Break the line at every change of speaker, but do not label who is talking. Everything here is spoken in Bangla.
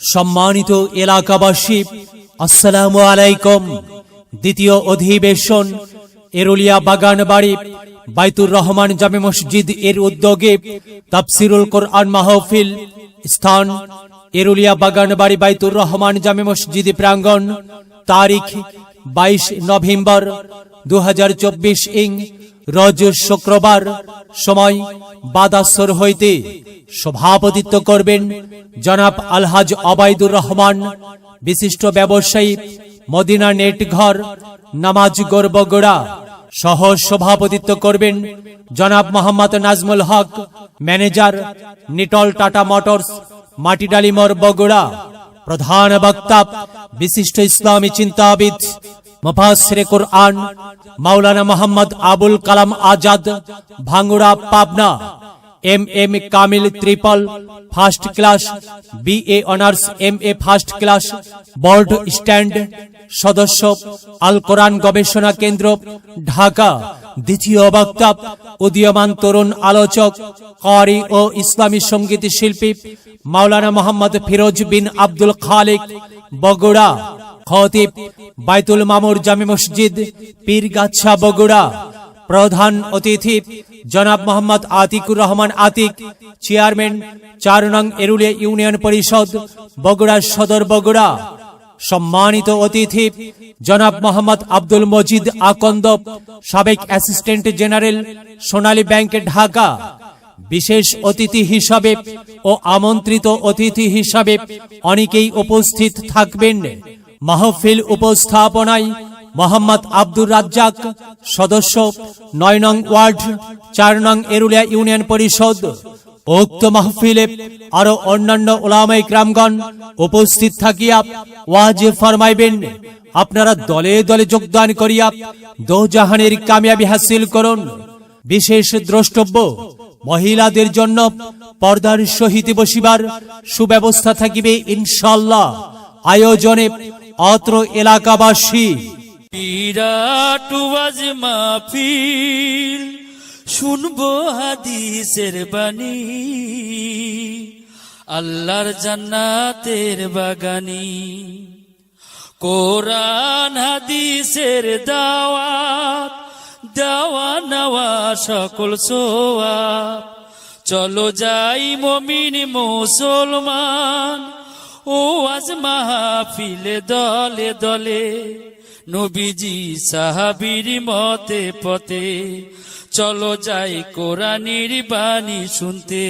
সম্মানিত এলাকাবাসী, আসসালামু আলাইকুম। দ্বিতীয় অধিবেশন এরুলিয়া বাগান বাড়ি বাইতুর রহমান জামে মসজিদ এর উদ্যোগে তাফসিরুল কোরআন মাহফিল, স্থান এরুলিয়া বাগান বাড়ি বাইতুর রহমান জামে মসজিদ প্রাঙ্গণ, তারিখ বাইশ নভেম্বর দু হাজার চব্বিশ ইং রজ শুক্রবার সময় বাদাসর হইতে সভাপতিত্ব করবেন জনাব আলহাজ অবায়দুর রহমান, বিশিষ্ট ব্যবসায়ী, মদিনা নেট ঘর, নামাজ গর্বগোড়া সহ সভাপতিত্ব করবেন জনাব মোহাম্মদ নাজমুল হক, ম্যানেজার নিটল টাটা মোটরস মাটিডালিমর বগুড়া প্রধান বক্তা, বিশিষ্ট ইসলামী চিন্তাবিদ মুফাসসিরে কুরআন, মাওলানা Mohammad Abul Kalam Azad, Bhangura, Pabna. M M Kamil triple, first class, B A honours, M A first class, board stand, সদস্য, আল কোরআন গবেষণা কেন্দ্র, ঢাকা। দ্বিতীয় বক্তা, উদীয়মান তরুণ আলোচক, কারি ও ইসলামী সংগীত শিল্পী, মাওলানা মোহাম্মদ ফিরোজ বিন আব্দুল খালিক, বগুড়া। খতিব বাইতুল মামুর জামি মসজিদ, পীরগাছা বগুড়া। প্রধান অতিথি জনাব মোহাম্মদ আতিকুর রহমান আতিক, চেয়ারম্যান চার নং এরুলিয়া ইউনিয়ন পরিষদ, বগুড়া সদর বগুড়া। সম্মানিত অতিথি জনাব মোহাম্মদ আব্দুল মজিদ আকন্দ সাবেক assistant general Sonali bank Dhaka. বিশেষ অতিথি হিসাবে ও আমন্ত্রিত অতিথি হিসাবে অনেকেই উপস্থিত থাকবেন। মাহফিল উপস্থাপনায় মোহাম্মদ আব্দুর রাজ্জাক, সদস্য, নয় নং ওয়ার্ড, চার নং এরুলিয়া ইউনিয়ন পরিষদ। উক্ত মাহফিলে আরও অন্যান্য ওলামাই গ্রামগণ উপস্থিত থাকিয়া ওয়াজ ফরমাইবেন। আপনারা দলে দলে যোগদান করিয়া দোজাহানের কামিয়াবি হাসিল করুন। বিশেষ দ্রষ্টব্য, মহিলাদের জন্য পর্দার সহিত বসিবার সুব্যবস্থা থাকিবে ইনশাল্লাহ আয়োজনে অত্র এলাকাবাসী।
বিরাট ওয়াজ মাহফিল, শুনব হাদিসের বাণী। আল্লাহর জান্নাতের বাগানি। কোরআন হাদিসের দাওয়াত, দেওয়া নেওয়া সকল সোয়া চলো যাই মমিন মুসলমান ও আজ মাহফিলে দলে দলে নবীজি সাহাবির মতে পথে চলো যাই কোরআনির বাণী শুনতে।